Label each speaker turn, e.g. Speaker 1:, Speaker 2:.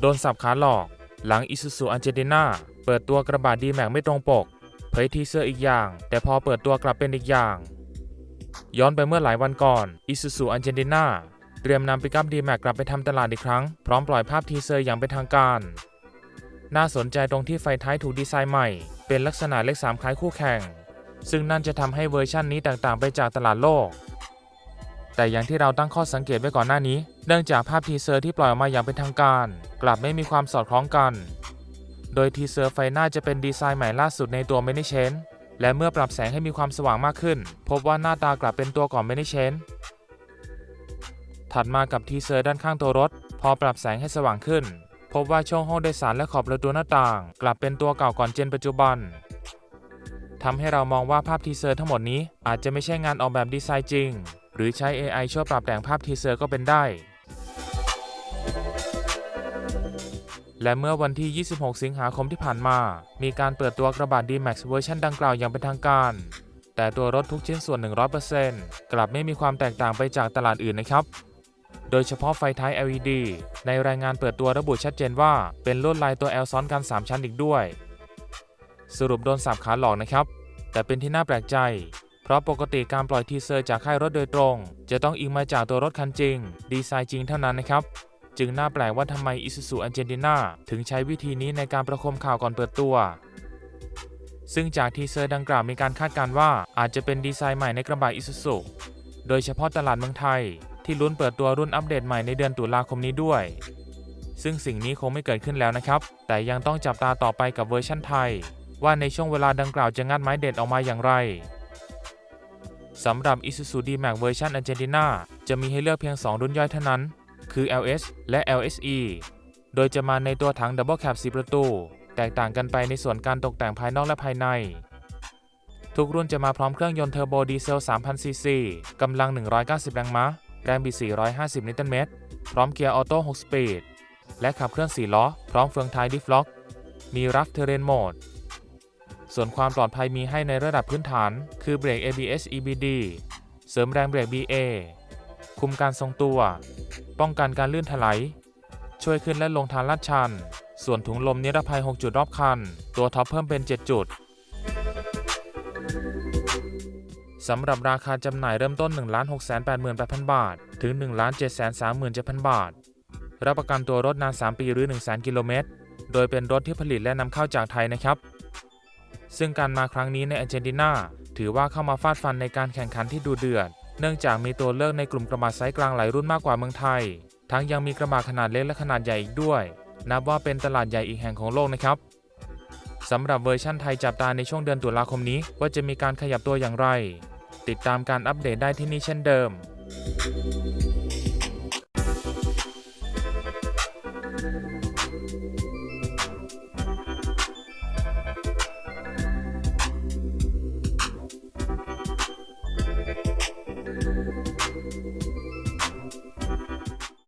Speaker 1: โดนสับขาหลอก หลัง Isuzu a r g e n t i n a เปิดตัวกระบะดีแม็กไม่ตรงปก เผยทีเซอร์อีกอย่าง แต่พอเปิดตัวกลับเป็นอีกอย่าง ย้อนไปเมื่อหลายวันก่อน Isuzu a r g e n t i n a เตรียมนำปิกัพดีแม็กกลับไปทำตลาดอีกครั้ง พร้อมปล่อยภาพทีเซอร์อย่างเป็นทางการ น่าสนใจตรงที่ไฟท้ายถูกดีไซน์ใหม่ เป็นลักษณะเลข3คล้ายคู่แข่ง ซึ่งนั่นจะทำให้เวอร์ชั่นนี้แตกต่างไปจากตลาดโลก แต่อย่างที่เราตั้งข้อสังเกตไว้ก่อนหน้านี้ เนื่องจากภาพทีเซอร์ที่ปล่อยออกมาอย่างเป็นทางการ กลับไม่มีความสอดคล้องกัน โดยทีเซอร์ไฟหน้าจะเป็นดีไซน์ใหม่ล่าสุดในตัว m a n y Chain และเมื่อปรับแสงให้มีความสว่างมากขึ้น พบว่าหน้าตากลับเป็นตัวก่อน m a n y Chain ถัดมากับทีเซอร์ด้านข้างตัวรถ พอปรับแสงให้สว่างขึ้น พบว่าช่องห้องโดยสารและขอบประตูหน้าต่าง กลับเป็นตัวเก่าก่อนเจนปัจจุบันทำให้เรามองว่าภาพทีเซอร์ทั้งหมดนี้อาจจะไม่ใช่งานออกแบบดีไซน์จริง หรือใช้ AI ช่วยปรับแต่งภาพทีเซอร์ก็เป็นได้ และเมื่อวันที่ 26 สิงหาคมที่ผ่านมา มีการเปิดตัวกระบะ D-Max เวอร์ชันดังกล่าวอย่างเป็นทางการ แต่ตัวรถทุกชิ้นส่วน 100%กลับไม่มีความแตกต่างไปจากตลาดอื่นนะครับ โดยเฉพาะไฟท้าย LED ในรายงานเปิดตัวระบุชัดเจนว่าเป็นลวดลายตัว L ซ้อนกัน 3 ชั้นอีกด้วย สรุปโดนสับขาหลอกนะครับ แต่เป็นที่น่าแปลกใจ เพราะปกติการปล่อยทีเซอร์จากค่ายรถโดยตรง จะต้องอิงมาจากตัวรถคันจริง ดีไซน์จริงเท่านั้นนะครับ จึงน่าแปลกว่าทำไม Isuzu a r g e n t i n a ถึงใช้วิธีนี้ในการประคมข่าวก่อนเปิดตัว ซึ่งจากทีเซอร์ดังกล่าวมีการคาดการณ์ว่าอาจจะเป็นดีไซน์ใหม่ในกระบะ Isuzu โดยเฉพาะตลาดเมืองไทย ที่ลุ้นเปิดตัวรุ่นอัปเดตใหม่ในเดือนตุลาคมนี้ด้วย ซึ่งสิ่งนี้คงไม่เกิดขึ้นแล้วนะครับ แต่ยังต้องจับตาต่อไปกับเวอร์ชั่นไทย ว่าในช่วงเวลาดังกล่าวจะงัดไม้เด็ดออกมาอย่างไรสำหรับ Isuzu D-Max เวอร์ชัน Argentina จะมีให้เลือกเพียง 2 รุ่นย่อยเท่านั้น คือ LS และ LSE โดยจะมาในตัวถัง Double Cab 4 ประตู แตกต่างกันไปในส่วนการตกแต่งภายนอกและภายใน ทุกรุ่นจะมาพร้อมเครื่องยนต์เทอร์โบดีเซล 3,000 ซีซี กำลัง 190 แรงม้า แรงบิด 450 นิวตันเมตร พร้อมเกียร์ออโต้ 6 สปีด และขับเคลื่อน 4 ล้อ พร้อมเฟืองท้ายดิฟล็อก มีรัฟเทเรนโหมด ส่วนความปลอดภัยมีให้ในระดับพื้นฐาน คือเบรก ABS EBD เสริมแรงเบรก BA คุมการทรงตัว ป้องกันการลื่นถลายช่วยขึ้นและลงทางลาดชัน ส่วนถุงลมนิรภัย 6 จุดรอบคัน ตัวท็อปเพิ่มเป็น 7 จุด สำหรับราคาจำหน่ายเริ่มต้น 1 6 8 8 0 0 0 บาท ถึง 1 7 3 7 0 0 0 บาท รับประกันตัวรถนาน 3 ปีหรือ 1 0 0 0 0กิโลเมตร โดยเป็นรถที่ผลิตและนำเข้าจากไทยนะครับ ซึ่งการมาครั้งนี้ในอาร์เจนตินาถือว่าเข้ามาฟาดฟันในการแข่งขันที่ดูเดือด เนื่องจากมีตัวเลือกในกลุ่มกระบะไซส์กลางหลายรุ่นมากกว่าเมืองไทย ทั้งยังมีกระบะขนาดเล็กและขนาดใหญ่อีกด้วย นับว่าเป็นตลาดใหญ่อีกแห่งของโลกนะครับสำหรับเวอร์ชั่นไทยจับตาในช่วงเดือนตุลาคมนี้ว่าจะมีการขยับตัวอย่างไร ติดตามการอัปเดตได้ที่นี่เช่นเดิม